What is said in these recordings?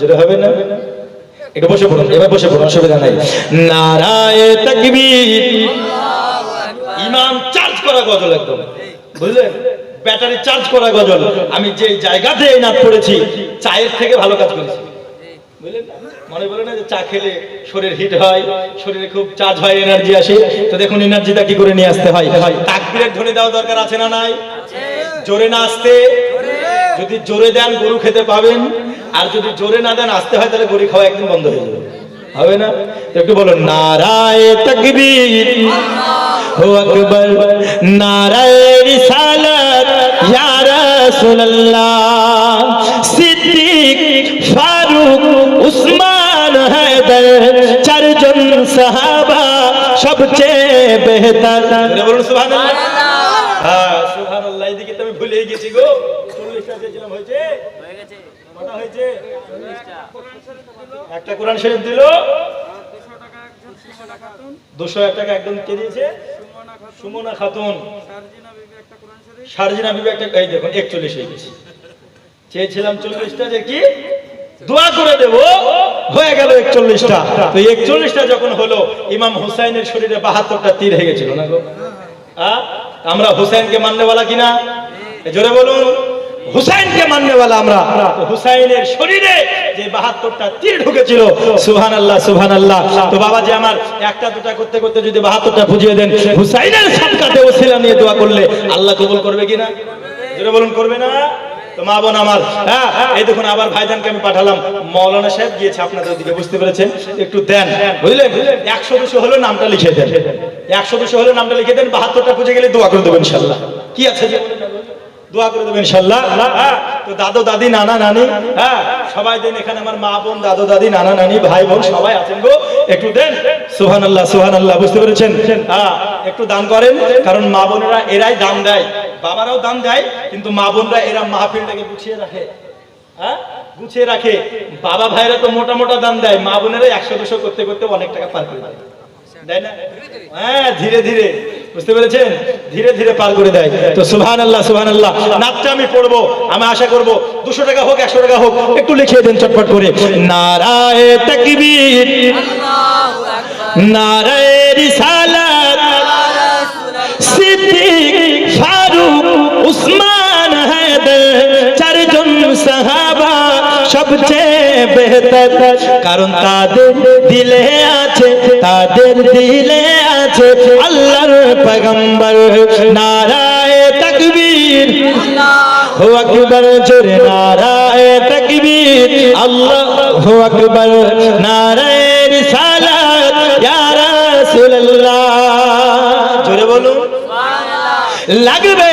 জোরে হবে না? একটু বসে পড়ুন এবার বসে পড়ুন অসুবিধা নাই। নারায় তাকবীর। ইমাম চার্জ করা গজল একদম। বুঝলেন ব্যাটারি চার্জ করা গজল। আমি যে জায়গাতে এই নাচ করেছি চায়ের থেকে ভালো কাজ করেছি। মনে বলে না যে চা খেলে শরীর হিট হয় শরীরে খুব চার্জ হয় এনার্জি আসে? তো দেখুন এনার্জিটা কি করে নিয়ে আসতে হয়। তাকবীরের ধ্বনি দেওয়া দরকার আছে না নাই? জোরে না আসতে? যদি জোরে দেন গরু খেতে পাবেন। আর যদি জোরে না দেন আসতে হয় তাহলে গরু খাওয়া একদিন বন্ধ হয়ে যাবে। হবে না? একটু বলুন নারায় তকবীর। হো আকবর নারায় রিসালাত ইয়া রাসূলুল্লাহ। সিদ্দিক ফারুক উসমান হায়দার চারজন সাহাবা সবচেয়ে বেহতর। বলুন সুবহানাল্লাহ। হ্যাঁ সুবহানাল্লাহ এদিকে তো আমি ভুলে গেছি গো। 40টা দিয়েছিলাম হয়েছে একটা কোরআন শরীফ দিল। দুশো টাকা কে দিয়েছে? সুমনা খাতুন। বিবি একটা এই দেখুন, একচল্লিশ হয়ে গেছে। চেয়েছিলাম চল্লিশটা, যে কি? দোয়া করে দেব। হয়ে গেল একচল্লিশটা। তো একচল্লিশটা যখন হলো, ইমাম হুসাইনের শরীরে বাহাত্তরটা তীর হয়ে গেছিল না গো? আমরা হুসাইনকে মাননেওয়ালা কিনা? জোরে বলুন। হুসাইনকে মাননেওয়ালা আমরা। হুসাইনের শরীরে যে বাহাত্তরটা তীর ঢুকেছিল সুহান আল্লাহ সুহান আল্লাহ তো বাবা যে আমার, একটা দুটা করতে করতে যদি বাহাত্তরটা বুঝিয়ে দেন, হুসাইনের সাতকাতে ওসিলা নিয়ে দোয়া করলে আল্লাহ কবুল করবে কিনা? জোরে বলুন, করবে না? মা বোন আমার হ্যাঁ এই দেখুন, আবার ভাইজানকে আমি পাঠালাম। মৌলানা সাহেব গিয়েছে আপনাদের দিকে, বুঝতে পেরেছেন? একটু দেন, বুঝলেন? একশো দুশো হলো নামটা লিখে দেন। একশো দুশো হলো নামটা লিখে দেন, বাহাত্তরটা পুজো গেলে দোয়া করে দেবেন ইনশাল্লাহ। কি আছে? যে দোয়া করে দেবেন ইনশাল্লাহ। হ্যাঁ তো দাদু দাদি নানা নানি হ্যাঁ সবাই দেন এখানে আমার মা বোন দাদু দাদি নানা নানি ভাই বোন সবাই আছেন গো। একটু দেন। সুহান আল্লাহ সুহান আল্লাহ বুঝতে পেরেছেন? হ্যাঁ একটু দান করেন কারণ মা বোনেরা এরাই দান দেয়। বাবারাও দান দেয় কিন্তু মা বোনরা এরা মাহফিলটাকে গুছিয়ে রাখে। হ্যাঁ গুছিয়ে রাখে। বাবা ভাইরা তো মোটা মোটা দান দেয় মা বোনেরা একশো দুশো করতে করতে অনেক টাকা পার করে দেয়। দেয় না? হ্যাঁ ধীরে ধীরে। বুঝতে পেরেছেন? ধীরে ধীরে পার করে দেয়। তো সুবহান আল্লাহ সুবহান আল্লাহ নাচটা আমি পড়ব, আমি আশা করব দুশো টাকা হোক, একশো টাকা হোক, একটু লিখিয়ে দেন চটপট করে। নারায় চারজন সাহাবা সবচেয়ে বেহতর। কারণ তাদের দিলে আছে, তাদের দিলে আছে। পয়গম্বর, নারায়ে তাকবীর। হো আকবার, জোরে নারায়ে তাকবীর। আল্লাহু আকবার, নারায়ে রিসালাত। ইয়া রাসূলুল্লাহ। জোরে বলুন। লাগবে,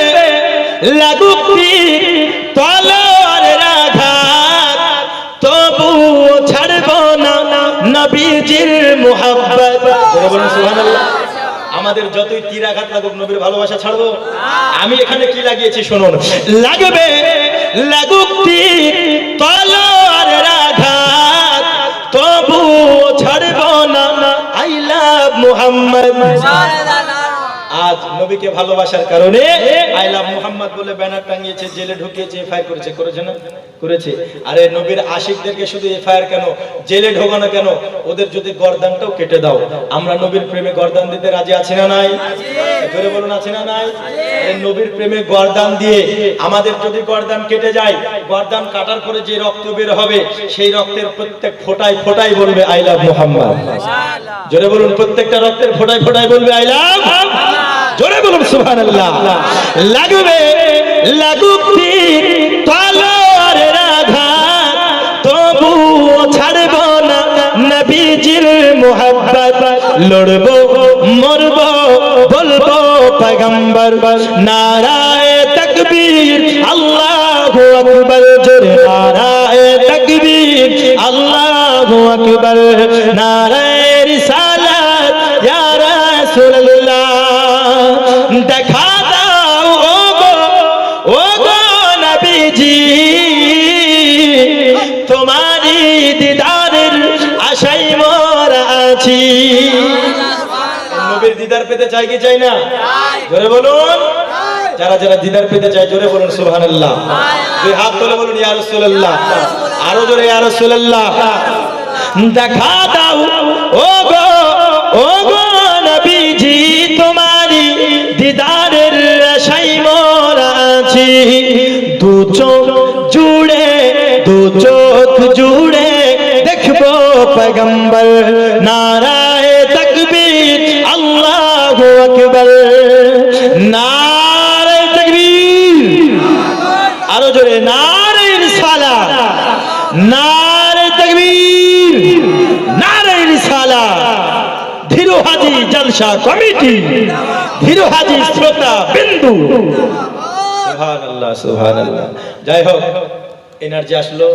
লাগুক তীর তলোয়ারের আঘাত তবুও ছাড়বো না নবীজির মুহাব্বত। জোরে বলুন, সুবহানাল্লাহ। আমাদের যতই তীর আঘাত লাগুক নবীর ভালোবাসা ছাড়বো। আমি এখানে কি লাগিয়েছি শুনুন। লাগবে লাগুক তীর তলোয়ারের আঘাত তবু ছাড়বো না। I love Muhammad. আজ নবীকে ভালোবাসার কারণে আই লাভ মুহাম্মদ বলে ব্যানার টাঙিয়েছে জেলে ঢুকিয়েছে এফআইআর করেছে করেছে না? করেছে। আরে নবীর আশিকদেরকে শুধু এফআইআর কেন? জেলে ঢোকানো কেন? ওদের যদি গর্দানটাও কেটে দাও। আমরা নবীর প্রেমে গর্দান দিতে রাজি আছি না নাই? জোরে বলুন আছে না নাই? নবীর প্রেমে গর্দান দিয়ে আমাদের যদি গর্দান কেটে যায় গর্দান কাটার পরে যে রক্ত বের হবে সেই রক্তের প্রত্যেক ফোটায় ফোটাই বলবে আই লাভ মুহাম্মদ। জোরে বলুন প্রত্যেকটা রক্তের ফোটায় ফোটাই বলবে আই লাভ জোরে বলুন, সুবহানাল্লাহ। লাগবে, লাগুক আঘাত, তবুও ছাড়ব না নবীজির মুহাব্বত। লড়বো, মরবো, বলব পয়গম্বর নারায় তকবীর, আল্লাহু আকবার, জোরে। নারায় তকবীর, আল্লাহু আকবার। নারায় নবীর দিদার পেতে চাই কি চাই না? জোরে বলুন। যারা যারা দিদার পেতে চায় জোরে বলুন সুবহানাল্লাহ। দুই হাত তুলে বলুন ইয়া রাসূলুল্লাহ। আরও জোরে আর রাসূলুল্লাহ। দেখা দাও। ও গো ও গো নবীজি তোমারি দিদারের আশাই মোরা আছি। দু চোখ জুড়ে দু চোখ জুড়ে দেখব পয়গম্বর। নারায় নারে তকবীর, নারে রিসালা। ধীরু হাজি জলসা কমিটি, ধীরু হাজি শ্রোতা বিন্দু। সুবহানাল্লাহ সুবহানাল্লাহ। যাই হোক, এনার্জি আসলো।